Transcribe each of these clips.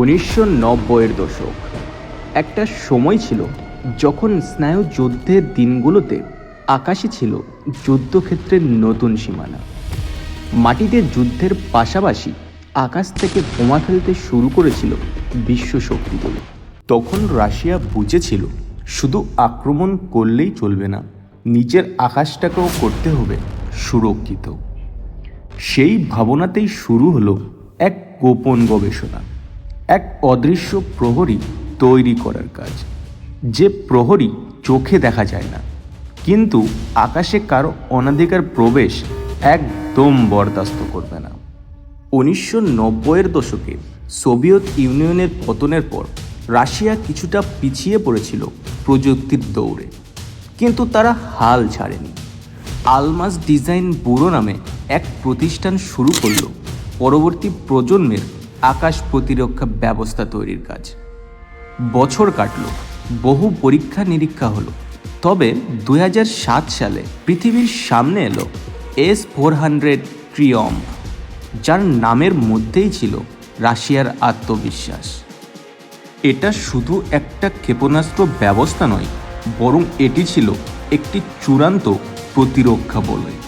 উনিশশো নব্বইয়ের দশক। একটা সময় ছিল যখন স্নায়ু যুদ্ধের দিনগুলোতে আকাশে ছিল যুদ্ধক্ষেত্রের নতুন সীমানা। মাটিতে যুদ্ধের পাশাপাশি আকাশ থেকে বোমা ফেলতে শুরু করেছিল বিশ্ব শক্তিগুলো তখন রাশিয়া বুঝেছিল শুধু আক্রমণ করলেই চলবে না, নিজের আকাশটাকেও করতে হবে সুরক্ষিত। সেই ভাবনাতেই শুরু হলো এক গোপন গবেষণা। এক অদৃশ্য প্রহরী তৈরি করার কাজ। যে প্রহরী চোখে দেখা যায় না। কিন্তু আকাশে কারও অনাধিকার প্রবেশ একদম বরদাস্ত করবে না। উনিশশো নব্বইয়ের দশকে সোভিয়েত ইউনিয়নের পতনের পর রাশিয়া কিছুটা পিছিয়ে পড়েছিল প্রযুক্তির দৌড়ে। কিন্তু তারা হাল ছাড়েনি। আলমাস ডিজাইন ব্যুরো নামে এক প্রতিষ্ঠান শুরু করল। পরবর্তী প্রজন্মের আকাশ প্রতিরক্ষা ব্যবস্থা তৈরির কাজ। বছর কাটলো, বহু পরীক্ষা নিরীক্ষা হলো। তবে দু হাজার সাত সালে পৃথিবীর সামনে এলো এস ফোর হান্ড্রেড ট্রিয়ম যার নামের মধ্যেই ছিল রাশিয়ার আত্মবিশ্বাস। এটা শুধু একটা ক্ষেপণাস্ত্র ব্যবস্থা নয়, বরং এটি ছিল একটি চূড়ান্ত প্রতিরক্ষা বলয়।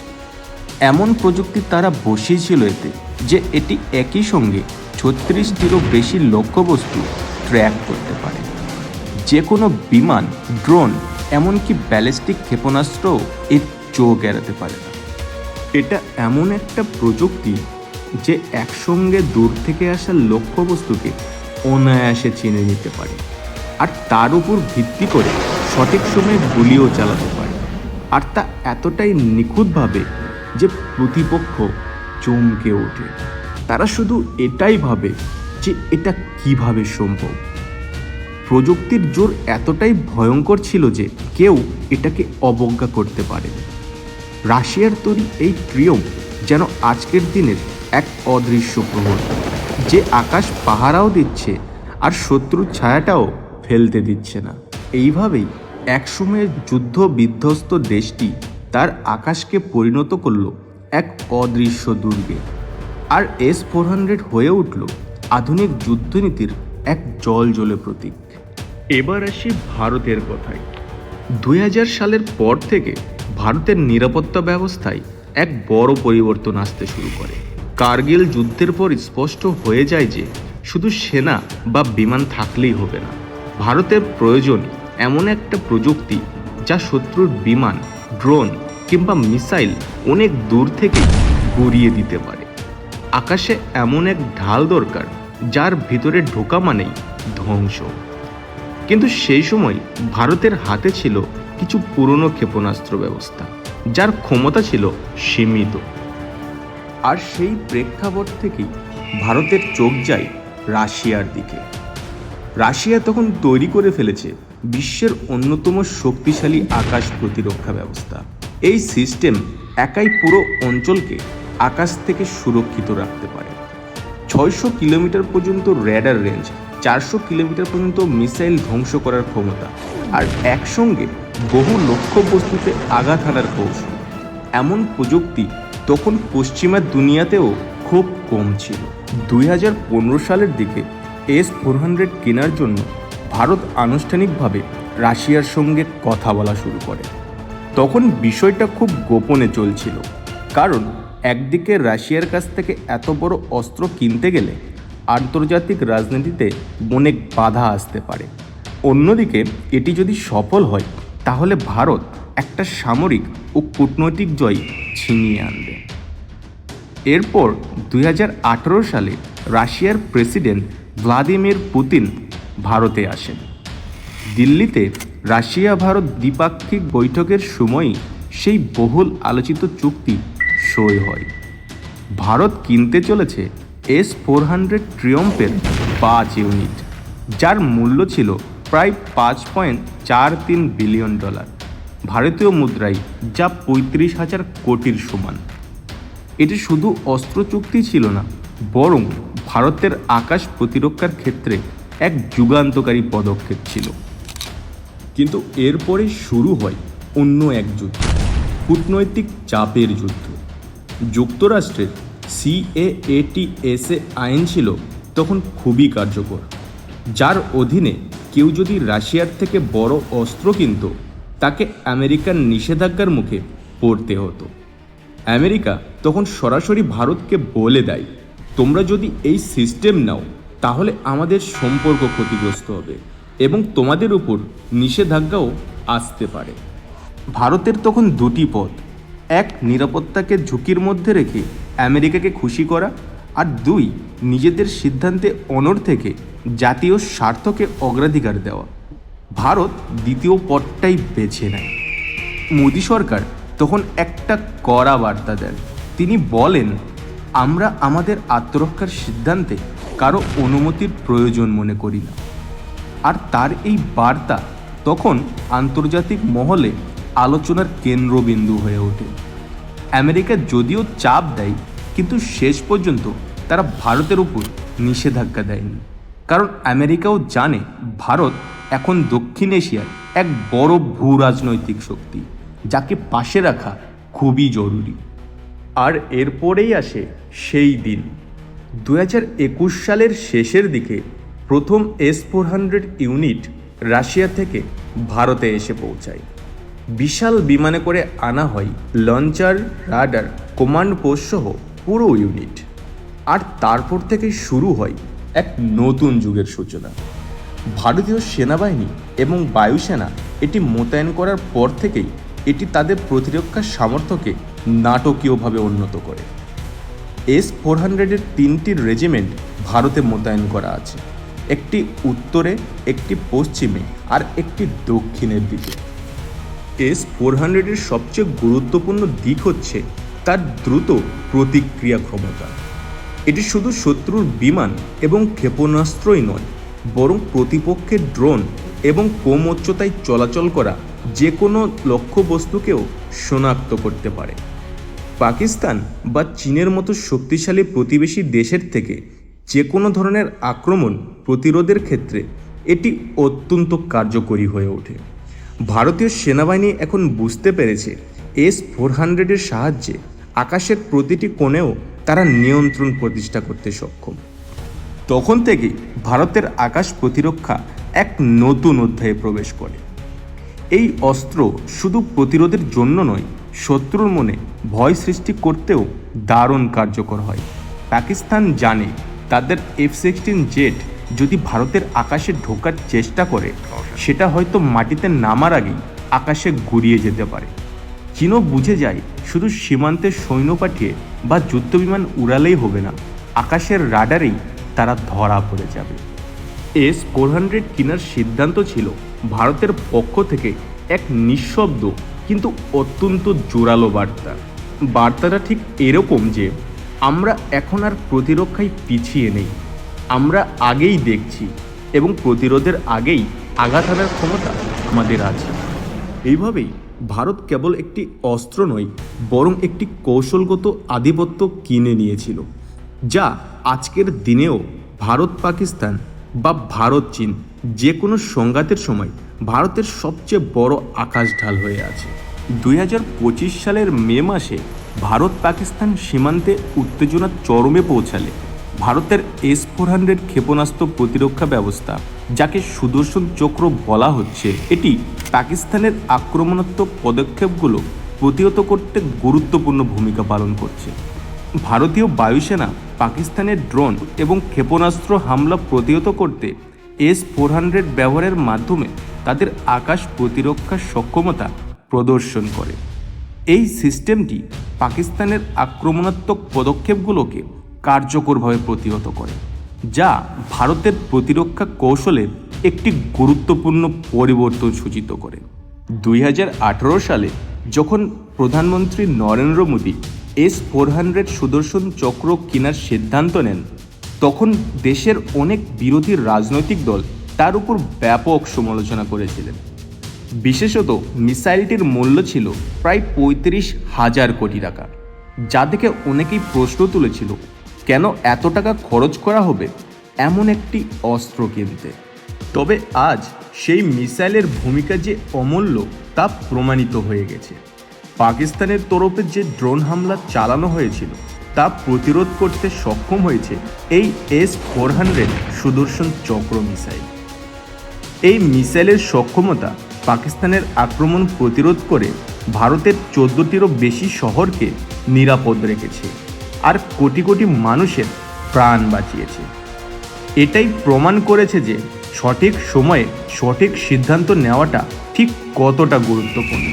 এমন প্রযুক্তি তারা বসিয়েছিল এতে যে এটি একই সঙ্গে ছত্রিশটিরও বেশি লক্ষ্যবস্তু ট্র্যাক করতে পারে। যে কোনো বিমান, ড্রোন, এমনকি ব্যালিস্টিক ক্ষেপণাস্ত্রও এর চোখ এড়াতে পারে না। এটা এমন একটা প্রযুক্তি যে একসঙ্গে দূর থেকে আসা লক্ষ্যবস্তুকে অনায়াসে চিনে নিতে পারে আর তার উপর ভিত্তি করে সঠিক সময়ে গুলিও চালাতে পারে। আর তা এতটাই নিখুঁতভাবে যে প্রতিপক্ষ চমকে ওঠে। তারা শুধু এটাই ভাবে যে এটা কীভাবে সম্ভব। প্রযুক্তির জোর এতটাই ভয়ঙ্কর ছিল যে কেউ এটাকে অবজ্ঞা করতে পারে। রাশিয়ার তৈরি এই ট্রিয়ম যেন আজকের দিনের এক অদৃশ্য প্রহর, যে আকাশ পাহারাও দিচ্ছে আর শত্রুর ছায়াটাও ফেলতে দিচ্ছে না। এইভাবেই একসময়ের যুদ্ধ বিধ্বস্ত দেশটি তার আকাশকে পরিণত করল এক অদৃশ্য দুর্গে। আর এস ফোর হান্ড্রেড হয়ে উঠল আধুনিক যুদ্ধনীতির এক জল জলে প্রতীক। এবার আসি ভারতের কথায়। দু হাজার সালের পর থেকে ভারতের নিরাপত্তা ব্যবস্থায় এক বড় পরিবর্তন আসতে শুরু করে। কার্গিল যুদ্ধের পর স্পষ্ট হয়ে যায় যে শুধু সেনা বা বিমান থাকলেই হবে না। ভারতের প্রয়োজন এমন একটা প্রযুক্তি যা শত্রুর বিমান, ড্রোন কিংবা মিসাইল অনেক দূর থেকে গড়িয়ে দিতে পারে। আকাশে এমন এক ঢাল দরকার, যার ভিতরে ঢোকা মানেই ধ্বংস। কিন্তু সেই সময় ভারতের হাতে ছিল কিছু পুরনো ক্ষেপণাস্ত্র ব্যবস্থা, যার ক্ষমতা ছিল সীমিত। আর সেই প্রেক্ষাপট থেকেই ভারতের চোখ যায় রাশিয়ার দিকে। রাশিয়া তখন তৈরি করে ফেলেছে বিশ্বের অন্যতম শক্তিশালী আকাশ প্রতিরক্ষা ব্যবস্থা। এই সিস্টেম একাই পুরো অঞ্চলকে আকাশ থেকে সুরক্ষিত রাখতে পারে। ছয়শো কিলোমিটার পর্যন্ত র্যাডার রেঞ্জ, চারশো কিলোমিটার পর্যন্ত মিসাইল ধ্বংস করার ক্ষমতা, আর একসঙ্গে বহু লক্ষ্য বস্তুতে আঘাত হানার কৌশল। এমন প্রযুক্তি তখন পশ্চিমা দুনিয়াতেও খুব কম ছিল। দুই হাজার পনেরো সালের দিকে এস ফোর হান্ড্রেড কেনার জন্য ভারত আনুষ্ঠানিকভাবে রাশিয়ার সঙ্গে কথা বলা শুরু করে। তখন বিষয়টা খুব গোপনে চলছিল, কারণ একদিকে রাশিয়ার কাছ থেকে এত বড় অস্ত্র কিনতে গেলে আন্তর্জাতিক রাজনীতিতে অনেক বাধা আসতে পারে। অন্যদিকে এটি যদি সফল হয়, তাহলে ভারত একটা সামরিক ও কূটনৈতিক জয় ছিনিয়ে আনবে। এরপর দুই হাজার আঠারো সালে রাশিয়ার প্রেসিডেন্ট ভ্লাদিমির পুতিন ভারতে আসেন। দিল্লিতে রাশিয়া ভারত দ্বিপাক্ষিক বৈঠকের সময়ই সেই বহুল আলোচিত চুক্তি সই হয়। ভারত কিনতে চলেছে এস ফোর হান্ড্রেড ট্রিয়ম্পের পাঁচ ইউনিট যার মূল্য ছিল প্রায় পাঁচ পয়েন্ট চার তিন বিলিয়ন ডলার ভারতীয় মুদ্রায় যা পঁয়ত্রিশ হাজার কোটির সমান। এটি শুধু অস্ত্র চুক্তি ছিল না, বরং ভারতের আকাশ প্রতিরক্ষার ক্ষেত্রে এক যুগান্তকারী পদক্ষেপ ছিল। কিন্তু এরপরে শুরু হয় অন্য এক যুদ্ধ, কূটনৈতিক চাপের যুদ্ধ। যুক্তরাষ্ট্রের সিএএটিএসএ আইন ছিল, তখন খুবই কার্যকর। যার অধীনে কেউ যদি রাশিয়ার থেকে বড় অস্ত্র কিনত, তাকে আমেরিকার নিষেধাজ্ঞার মুখে পড়তে হতো। আমেরিকা তখন সরাসরি ভারতকে বলে দেয়, তোমরা যদি এই সিস্টেম নাও, তাহলে আমাদের সম্পর্ক ক্ষতিগ্রস্ত হবে এবং তোমাদের উপর নিষেধাজ্ঞাও আসতে পারে। ভারতের তখন দুটি পথ। এক, নিরাপত্তাকে ঝুঁকির মধ্যে রেখে আমেরিকাকে খুশি করা আর দুই, নিজেদের সিদ্ধান্তে অনর থেকে জাতীয় স্বার্থকে অগ্রাধিকার দেওয়া। ভারত দ্বিতীয় পথটাই বেছে নেয়। মোদী সরকার তখন একটা কড়া বার্তা দেন। তিনি বলেন, আমরা আমাদের আত্মরক্ষার সিদ্ধান্তে কারও অনুমতির প্রয়োজন মনে করি না। আর তার এই বার্তা তখন আন্তর্জাতিক মহলে আলোচনার কেন্দ্রবিন্দু হয়ে ওঠে। আমেরিকা যদিও চাপ দেয়, কিন্তু শেষ পর্যন্ত তারা ভারতের উপর নিষেধাজ্ঞা দেয়নি। কারণ আমেরিকাও জানে ভারত এখন দক্ষিণ এশিয়ার এক বড় ভূ রাজনৈতিক শক্তি, যাকে পাশে রাখা খুবই জরুরি। আর এরপরেই আসে সেই দিন। দু একুশ সালের শেষের দিকে প্রথম S four hundred unit Russia থেকে ভারতে এসে পৌঁছায়। বিশাল বিমানে করে আনা হয় লঞ্চার, রাডার, কমান্ড পোস্ট সহ পুরো ইউনিট। আর তারপর থেকে শুরু হয় এক নতুন যুগের সূচনা। ভারতীয় সেনাবাহিনী এবং বায়ুসেনা এটি মোতায়েন করার পর থেকেই এটি তাদের প্রতিরক্ষা সামর্থ্যকে নাটকীয়ভাবে উন্নত করে। এস ফোর হান্ড্রেডের তিনটি রেজিমেন্ট ভারতে মোতায়েন করা আছে। একটি উত্তরে, একটি পশ্চিমে আর একটি দক্ষিণের দিকে। এস ফোর হান্ড্রেডের সবচেয়ে গুরুত্বপূর্ণ দিক হচ্ছে তার দ্রুত প্রতিক্রিয়া ক্ষমতা। এটি শুধু শত্রুর বিমান এবং ক্ষেপণাস্ত্রই নয়, বরং প্রতিপক্ষের ড্রোন এবং কম উচ্চতায় চলাচল করা যে কোনো লক্ষ্যবস্তুকেও শনাক্ত করতে পারে। পাকিস্তান বা চীনের মতো শক্তিশালী প্রতিবেশী দেশের থেকে যে কোনো ধরনের আক্রমণ প্রতিরোধের ক্ষেত্রে এটি অত্যন্ত কার্যকরী হয়ে ওঠে। ভারতীয় সেনাবাহিনী এখন বুঝতে পেরেছে এস ফোর হান্ড্রেডের সাহায্যে আকাশের প্রতিটি কোণেও তারা নিয়ন্ত্রণ প্রতিষ্ঠা করতে সক্ষম। তখন থেকেই ভারতের আকাশ প্রতিরক্ষা এক নতুন অধ্যায়ে প্রবেশ করে। এই অস্ত্র শুধু প্রতিরোধের জন্য নয়, শত্রুর মনে ভয় সৃষ্টি করতেও দারুণ কার্যকর হয়। পাকিস্তান জানে তাদের এফ সিক্সটিন জেট যদি ভারতের আকাশে ঢোকার চেষ্টা করে, সেটা হয়তো মাটিতে নামার আগেই আকাশে গুড়িয়ে যেতে পারে। চীনও বুঝে যায়, শুধু সীমান্তে সৈন্য পাঠিয়ে বা যুদ্ধবিমান উড়ালেই হবে না, আকাশের রাডারেই তারা ধরা পড়ে যাবে। এস ফোর হান্ড্রেড কেনার সিদ্ধান্ত ছিল ভারতের পক্ষ থেকে এক নিঃশব্দ কিন্তু অত্যন্ত জোরালো বার্তা। বার্তাটা ঠিক এরকম যে, আমরা এখন আর প্রতিরক্ষায় পিছিয়ে নেই। আমরা আগেই দেখছি এবং প্রতিরোধের আগেই আঘাত হানার ক্ষমতা আমাদের আছে। এইভাবেই ভারত কেবল একটি অস্ত্র নয়, বরং একটি কৌশলগত আধিপত্য কিনে নিয়েছিল, যা আজকের দিনেও ভারত পাকিস্তান বা ভারত চীন যে কোনো সংঘাতের সময় ভারতের সবচেয়ে বড় আকাশ ঢাল হয়ে আছে। দু হাজার পঁচিশ সালের মে মাসে ভারত পাকিস্তান সীমান্তে উত্তেজনা চরমে পৌঁছালে। ভারতের এস ফোর হান্ড্রেড ক্ষেপণাস্ত্র প্রতিরক্ষা ব্যবস্থা, যাকে সুদর্শন চক্র বলা হচ্ছে, এটি পাকিস্তানের আক্রমণাত্মক পদক্ষেপগুলো প্রতিহত করতে গুরুত্বপূর্ণ ভূমিকা পালন করছে। ভারতীয় বায়ুসেনা পাকিস্তানের ড্রোন এবং ক্ষেপণাস্ত্র হামলা প্রতিহত করতে এস ফোর হান্ড্রেড ব্যবহারের মাধ্যমে তাদের আকাশ প্রতিরক্ষার সক্ষমতা প্রদর্শন করে। এই সিস্টেমটি পাকিস্তানের আক্রমণাত্মক পদক্ষেপগুলোকে কার্যকরভাবে প্রতিহত করে, যা ভারতের প্রতিরক্ষা কৌশলের একটি গুরুত্বপূর্ণ পরিবর্তন সূচিত করে। দুই হাজার আঠেরো সালে যখন প্রধানমন্ত্রী Narendra Modi S four hundred Sudarshan Chakra কেনার সিদ্ধান্ত নেন, তখন দেশের অনেক বিরোধী রাজনৈতিক দল তার উপর ব্যাপক সমালোচনা করেছিলেন। বিশেষত মিসাইলটির মূল্য ছিল প্রায় পঁয়ত্রিশ হাজার কোটি টাকা, যা থেকে অনেকেই প্রশ্ন তুলেছিল কেন এত টাকা খরচ করা হবে এমন একটি অস্ত্র কিনতে? তবে আজ সেই মিসাইলের ভূমিকা যে অমূল্য তা প্রমাণিত হয়ে গেছে। পাকিস্তানের তরফে যে ড্রোন হামলা চালানো হয়েছিল, তা প্রতিরোধ করতে সক্ষম হয়েছে এই এস ফোর হান্ড্রেড সুদর্শন চক্র মিসাইল। এই মিসাইলের সক্ষমতা পাকিস্তানের আক্রমণ প্রতিরোধ করে ভারতের চোদ্দটিরও বেশি শহরকে নিরাপদ রেখেছে। আর কোটি কোটি মানুষের প্রাণ বাঁচিয়েছে। এটাই প্রমাণ করেছে যে সঠিক সময়ে সঠিক সিদ্ধান্ত নেওয়াটা ঠিক কতটা গুরুত্বপূর্ণ।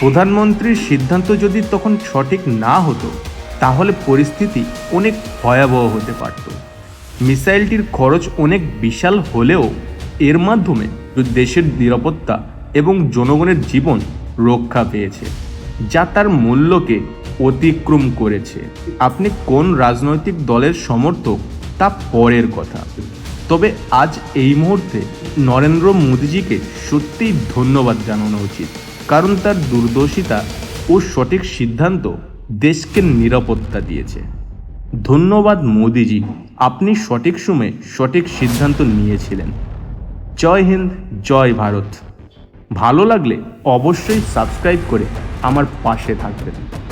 প্রধানমন্ত্রীর সিদ্ধান্ত যদি তখন সঠিক না হতো, তাহলে পরিস্থিতি অনেক ভয়াবহ হতে পারত। মিসাইলটির খরচ অনেক বিশাল হলেও এর মাধ্যমে দেশের নিরাপত্তা এবং জনগণের জীবন রক্ষা পেয়েছে, যা তার মূল্যকে অতিক্রম করেছে। আপনি কোন রাজনৈতিক দলের সমর্থক তা পরের কথা। তবে আজ এই মুহূর্তে নরেন্দ্র মোদীজিকে সত্যিই ধন্যবাদ জানানো উচিত। কারণ তার দূরদর্শিতা ও সঠিক সিদ্ধান্ত দেশকে নিরাপত্তা দিয়েছে। ধন্যবাদ মোদিজি, আপনি সঠিক সময়ে সঠিক সিদ্ধান্ত নিয়েছিলেন। জয় হিন্দ, জয় ভারত। ভালো লাগলে অবশ্যই সাবস্ক্রাইব করে আমার পাশে থাকবেন।